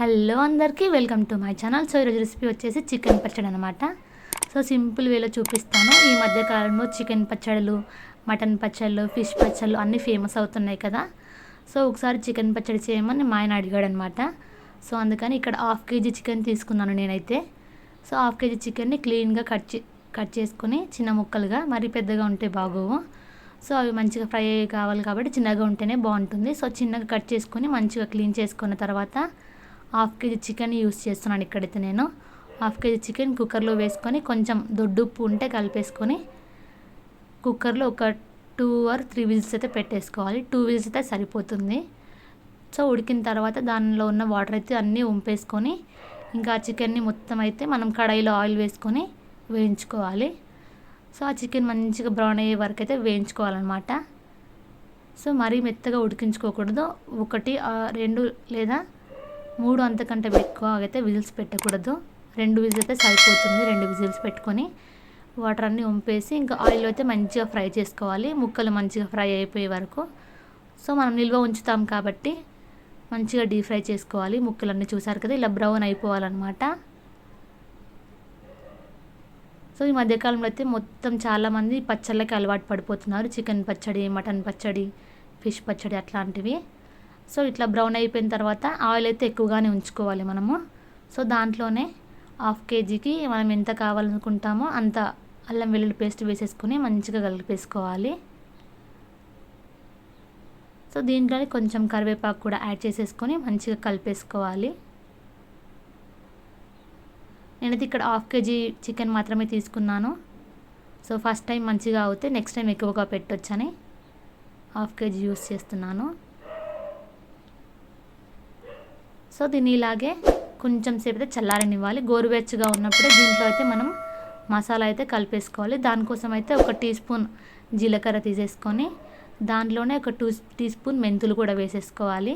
Hello అందరికీ welcome to my channel. So ఈరోజు recipe వచ్చేసి చికెన్ పచ్చడి అనమాట సో సింపుల్ వేలో చూపిస్తాను. ఈ మధ్య కాలంలో చికెన్ పచ్చళ్ళు మటన్ పచ్చళ్ళు ఫిష్ పచ్చళ్ళు అన్నీ ఫేమస్ అవుతున్నాయి కదా. సో ఒకసారి చికెన్ పచ్చడి చేయమని మా ఆయన అడిగాడు అనమాట సో అందుకని ఇక్కడ హాఫ్ కేజీ చికెన్ తీసుకున్నాను నేనైతే. సో హాఫ్ కేజీ చికెన్ని క్లీన్గా కట్ చే కట్ చేసుకొని చిన్న ముక్కలుగా మరీ పెద్దగా ఉంటే బాగోవు. సో అవి మంచిగా ఫ్రై కావాలి కాబట్టి చిన్నగా ఉంటేనే బాగుంటుంది. సో చిన్నగా కట్ చేసుకొని మంచిగా క్లీన్ చేసుకున్న తర్వాత హాఫ్ కేజీ చికెన్ యూస్ చేస్తున్నాను ఇక్కడైతే నేను. హాఫ్ కేజీ చికెన్ కుక్కర్లో వేసుకొని కొంచెం దొడ్డు ఉప్పు ఉంటే కలిపేసుకొని కుక్కర్లో ఒక టూ ఆర్ త్రీ విజిల్స్ అయితే పెట్టేసుకోవాలి. టూ విజిల్స్ అయితే సరిపోతుంది. సో ఉడికిన తర్వాత దానిలో ఉన్న వాటర్ అయితే అన్నీ ఉంపేసుకొని ఇంకా ఆ చికెన్ని మొత్తం అయితే మనం కడాయిలో ఆయిల్ వేసుకొని వేయించుకోవాలి. సో ఆ చికెన్ మంచిగా బ్రౌన్ అయ్యే వరకు అయితే వేయించుకోవాలన్నమాట. సో మరీ మెత్తగా ఉడికించుకోకూడదు. ఒకటి రెండు లేదా మూడు అంతకంటే ఎక్కువ అయితే విజిల్స్ పెట్టకూడదు. రెండు విజిల్స్ అయితే సరిపోతుంది. రెండు విజిల్స్ పెట్టుకొని వాటర్ అన్నీ వంపేసి ఇంకా ఆయిల్ అయితే మంచిగా ఫ్రై చేసుకోవాలి. ముక్కలు మంచిగా ఫ్రై అయిపోయే వరకు. సో మనం నిల్వ ఉంచుతాం కాబట్టి మంచిగా డీప్ ఫ్రై చేసుకోవాలి. ముక్కలన్నీ చూసారు కదా ఇలా బ్రౌన్ అయిపోవాలన్నమాట. సో ఈ మధ్యకాలంలో అయితే మొత్తం చాలామంది పచ్చళ్ళకి అలవాటు పడిపోతున్నారు. చికెన్ పచ్చడి మటన్ పచ్చడి ఫిష్ పచ్చడి అట్లాంటివి. సో ఇట్లా బ్రౌన్ అయిపోయిన తర్వాత ఆయిల్ అయితే ఎక్కువగానే ఉంచుకోవాలి మనము. సో దాంట్లోనే హాఫ్ కేజీకి మనం ఎంత కావాలనుకుంటామో అంత అల్లం వెల్లుల్లి పేస్ట్ వేసేసుకొని మంచిగా కలిపేసుకోవాలి. సో దీంట్లోనే కొంచెం కరివేపాకు కూడా యాడ్ చేసేసుకొని మంచిగా కలిపేసుకోవాలి. నేనైతే ఇక్కడ హాఫ్ కేజీ చికెన్ మాత్రమే తీసుకున్నాను. సో ఫస్ట్ టైం మంచిగా అవుతే నెక్స్ట్ టైం ఎక్కువగా పెట్టొచ్చని హాఫ్ కేజీ యూస్ చేస్తున్నాను. సో దీన్ని ఇలాగే కొంచెం సేపు అయితే చల్లారనివ్వాలి. గోరువెచ్చగా ఉన్నప్పుడే దీంట్లో అయితే మనం మసాలా అయితే కలిపేసుకోవాలి. దానికోసం అయితే ఒక టీ స్పూన్ జీలకర్ర తీసేసుకొని దాంట్లోనే ఒక టూ టీ స్పూన్ మెంతులు కూడా వేసేసుకోవాలి.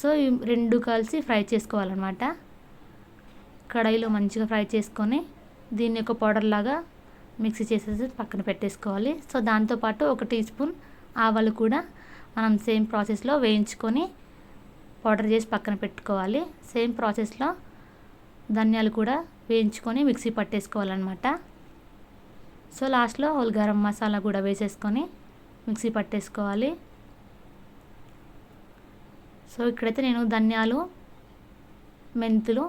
సో ఈ రెండు కలిసి ఫ్రై చేసుకోవాలన్నమాట. కడాయిలో మంచిగా ఫ్రై చేసుకొని దీన్ని ఒక పౌడర్ లాగా మిక్సీ చేసేసి పక్కన పెట్టేసుకోవాలి. సో దాంతోపాటు ఒక టీ స్పూన్ ఆవాలు కూడా మనం సేమ్ ప్రాసెస్లో వేయించుకొని పౌడర్ చేసి పక్కన పెట్టుకోవాలి. సేమ్ ప్రాసెస్లో ధనియాలు కూడా వేయించుకొని మిక్సీ పట్టేసుకోవాలన్నమాట. సో లాస్ట్లో హోల్ గరం మసాలా కూడా వేసేసుకొని మిక్సీ పట్టేసుకోవాలి. సో ఇక్కడైతే నేను ధనియాలు మెంతులు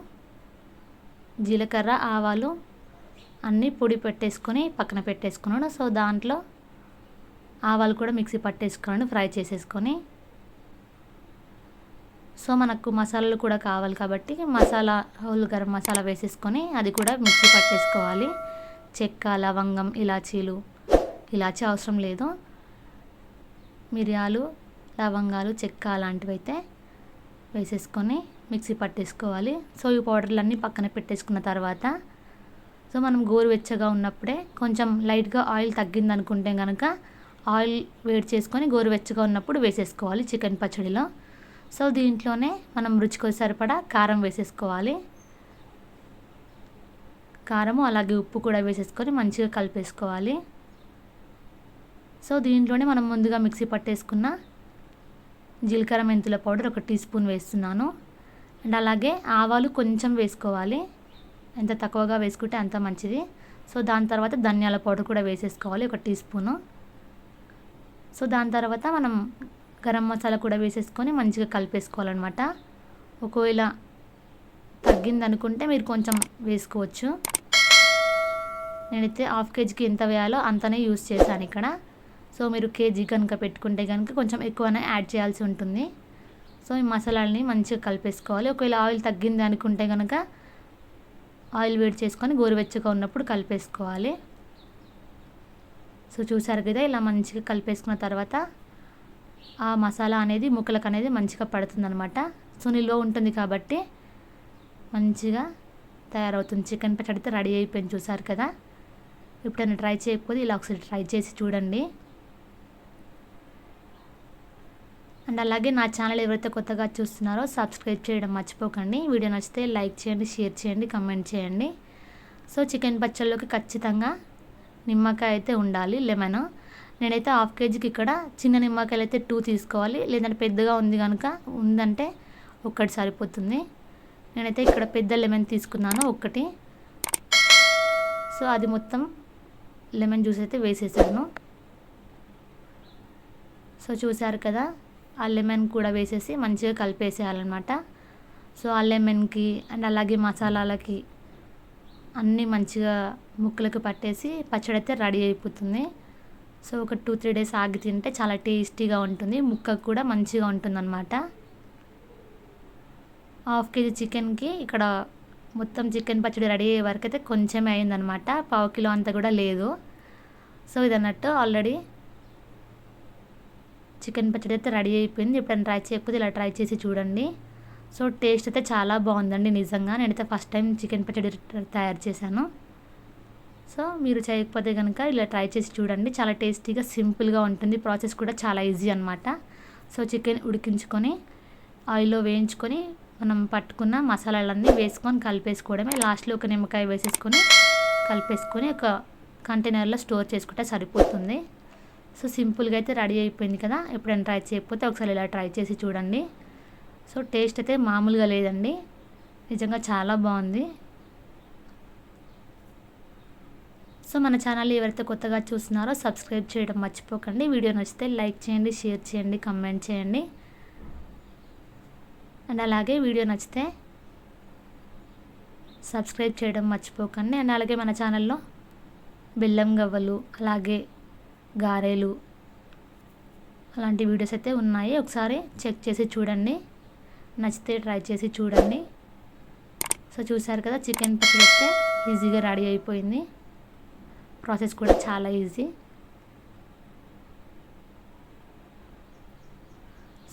జీలకర్ర ఆవాలు అన్నీ పొడి పెట్టేసుకొని పక్కన పెట్టేసుకున్నాను. సో దాంట్లో ఆవాలు కూడా మిక్సీ పట్టేసుకున్నాను ఫ్రై చేసేసుకొని. సో మనకు మసాలాలు కూడా కావాలి కాబట్టి మసాలా హోల్ గరం మసాలా వేసేసుకొని అది కూడా మిక్సీ పట్టేసుకోవాలి. చెక్క లవంగం ఇలాచీలు ఇలాచీ అవసరం లేదు. మిరియాలు లవంగాలు చెక్క అలాంటివి అయితే వేసేసుకొని మిక్సీ పట్టేసుకోవాలి. సో ఈ పౌడర్లన్నీ పక్కన పెట్టేసుకున్న తర్వాత సో మనం గోరువెచ్చగా ఉన్నప్పుడే కొంచెం లైట్గా ఆయిల్ తగ్గింది అనుకుంటే కనుక ఆయిల్ వేడి చేసుకొని గోరువెచ్చగా ఉన్నప్పుడు వేసేసుకోవాలి చికెన్ పచ్చడిలో. సో దీంట్లోనే మనం రుచికి సరిపడా కారం వేసేసుకోవాలి. కారము అలాగే ఉప్పు కూడా వేసేసుకొని మంచిగా కలిపేసుకోవాలి. సో దీంట్లోనే మనం ముందుగా మిక్సీ పట్టేసుకున్న జీలకర్ర మెంతుల పౌడర్ ఒక టీ స్పూన్ వేస్తున్నాను. అండ్ అలాగే ఆవాలు కొంచెం వేసుకోవాలి. ఎంత తక్కువగా వేసుకుంటే అంత మంచిది. సో దాని తర్వాత ధనియాల పౌడర్ కూడా వేసేసుకోవాలి ఒక టీ స్పూను. సో దాని తర్వాత మనం గరం మసాలా కూడా వేసేసుకొని మంచిగా కలిపేసుకోవాలన్నమాట. ఒకవేళ తగ్గిందనుకుంటే మీరు కొంచెం వేసుకోవచ్చు. నేనైతే హాఫ్ కేజీకి ఎంత వేయాలో అంతనే యూస్ చేశాను ఇక్కడ. సో మీరు కేజీ కనుక పెట్టుకుంటే కనుక కొంచెం ఎక్కువనే యాడ్ చేయాల్సి ఉంటుంది. సో ఈ మసాలాలని మంచిగా కలిపేసుకోవాలి. ఒకవేళ ఆయిల్ తగ్గింది అనుకుంటే కనుక ఆయిల్ వేడి చేసుకొని గోరువెచ్చగా ఉన్నప్పుడు కలిపేసుకోవాలి. సో చూసారు కదా ఇలా మంచిగా కలిపేసుకున్న తర్వాత ఆ మసాలా అనేది ముక్కలకు అనేది మంచిగా పడుతుంది అనమాట సో నిల్వ ఉంటుంది కాబట్టి మంచిగా తయారవుతుంది. చికెన్ పచ్చడి అయితే రెడీ అయిపోయింది చూసారు కదా. ఎప్పుడైనా ట్రై చేయకపోతే ఇలా ఒకసారి ట్రై చేసి చూడండి. అండ్ అలాగే నా ఛానల్ ఎవరైతే కొత్తగా చూస్తున్నారో సబ్స్క్రైబ్ చేయడం మర్చిపోకండి. వీడియో నచ్చితే లైక్ చేయండి షేర్ చేయండి కమెంట్ చేయండి. సో చికెన్ పచ్చళ్ళలోకి ఖచ్చితంగా నిమ్మకాయ అయితే ఉండాలి లెమన్. నేనైతే హాఫ్ కేజీకి ఇక్కడ చిన్న నిమ్మకాయలు అయితే టూ తీసుకోవాలి. లేదంటే పెద్దగా ఉంది కనుక ఉందంటే ఒక్కటి సరిపోతుంది. నేనైతే ఇక్కడ పెద్ద లెమన్ తీసుకున్నాను ఒక్కటి. సో అది మొత్తం లెమన్ జ్యూస్ అయితే వేసేసాను. సో చూసారు కదా ఆ లెమన్ కూడా వేసేసి మంచిగా కలిపేసేయాలన్నమాట. సో ఆ లెమన్కి అండ్ అలాగే మసాలాలకి అన్నీ మంచిగా ముక్కలకు పట్టేసి పచ్చడి అయితే రెడీ అయిపోతుంది. సో ఒక టూ త్రీ డేస్ ఆగి తింటే చాలా టేస్టీగా ఉంటుంది. ముక్కకు కూడా మంచిగా ఉంటుందన్నమాట. హాఫ్ కేజీ చికెన్కి ఇక్కడ మొత్తం చికెన్ పచ్చడి రెడీ అయ్యే వరకు అయితే కొంచెమే అయిందనమాట పావు కిలో అంతా కూడా లేదు. సో ఇది అన్నట్టు ఆల్రెడీ చికెన్ పచ్చడి అయితే రెడీ అయిపోయింది. ఎప్పుడైనా ట్రై చేయకపోతే ఇలా ట్రై చేసి చూడండి. సో టేస్ట్ అయితే చాలా బాగుందండి నిజంగా. నేనైతే ఫస్ట్ టైం చికెన్ పచ్చడి తయారు చేశాను. సో మీరు చేయకపోతే కనుక ఇలా ట్రై చేసి చూడండి. చాలా టేస్టీగా సింపుల్గా ఉంటుంది. ప్రాసెస్ కూడా చాలా ఈజీ అనమాట సో చికెన్ ఉడికించుకొని ఆయిల్లో వేయించుకొని మనం పట్టుకున్న మసాలాలన్నీ వేసుకొని కలిపేసుకోవడమే. లాస్ట్లో ఒక నిమ్మకాయ వేసేసుకొని కలిపేసుకొని ఒక కంటైనర్లో స్టోర్ చేసుకుంటే సరిపోతుంది. సో సింపుల్గా అయితే రెడీ అయిపోయింది కదా. ఎప్పుడైనా ట్రై చేయకపోతే ఒకసారి ఇలా ట్రై చేసి చూడండి. సో టేస్ట్ అయితే మామూలుగా లేదండి. నిజంగా చాలా బాగుంది. సో మన ఛానల్ ఎవరైతే కొత్తగా చూస్తున్నారో సబ్స్క్రైబ్ చేయడం మర్చిపోకండి. వీడియో నచ్చితే లైక్ చేయండి షేర్ చేయండి కమెంట్ చేయండి. అండ్ అలాగే వీడియో నచ్చితే సబ్స్క్రైబ్ చేయడం మర్చిపోకండి. అండ్ అలాగే మన ఛానల్లో బెల్లం గవ్వలు అలాగే గారెలు అలాంటి వీడియోస్ అయితే ఉన్నాయి. ఒకసారి చెక్ చేసి చూడండి. నచ్చితే ట్రై చేసి చూడండి. సో చూసారు కదా చికెన్ పచ్చడి అయితే ఈజీగా రెడీ అయిపోయింది. ప్రాసెస్ కూడా చాలా ఈజీ.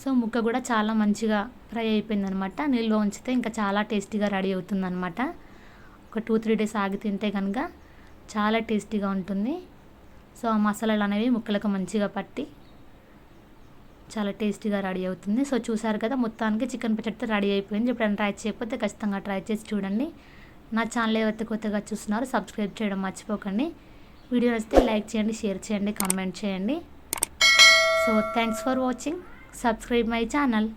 సో ముక్క కూడా చాలా మంచిగా ఫ్రై అయిపోయింది అనమాట నిల్వ ఉంచితే ఇంకా చాలా టేస్టీగా రెడీ అవుతుంది అనమాట ఒక టూ త్రీ డేస్ ఆగి తింటే కనుక చాలా టేస్టీగా ఉంటుంది. సో ఆ మసాలాలు అనేవి ముక్కలకు మంచిగా పట్టి చాలా టేస్టీగా రెడీ అవుతుంది. సో చూసారు కదా మొత్తానికి చికెన్ పచ్చడితో రెడీ అయిపోయింది. ఎప్పుడైనా ట్రై చేయకపోతే ఖచ్చితంగా ట్రై చేసి చూడండి. నా ఛానల్ ఎవరైతే కొత్తగా చూస్తున్నారో సబ్స్క్రైబ్ చేయడం మర్చిపోకండి. వీడియో నచ్చితే లైక్ చేయండి షేర్ చేయండి కమెంట్ చేయండి. So thanks for watching subscribe my channel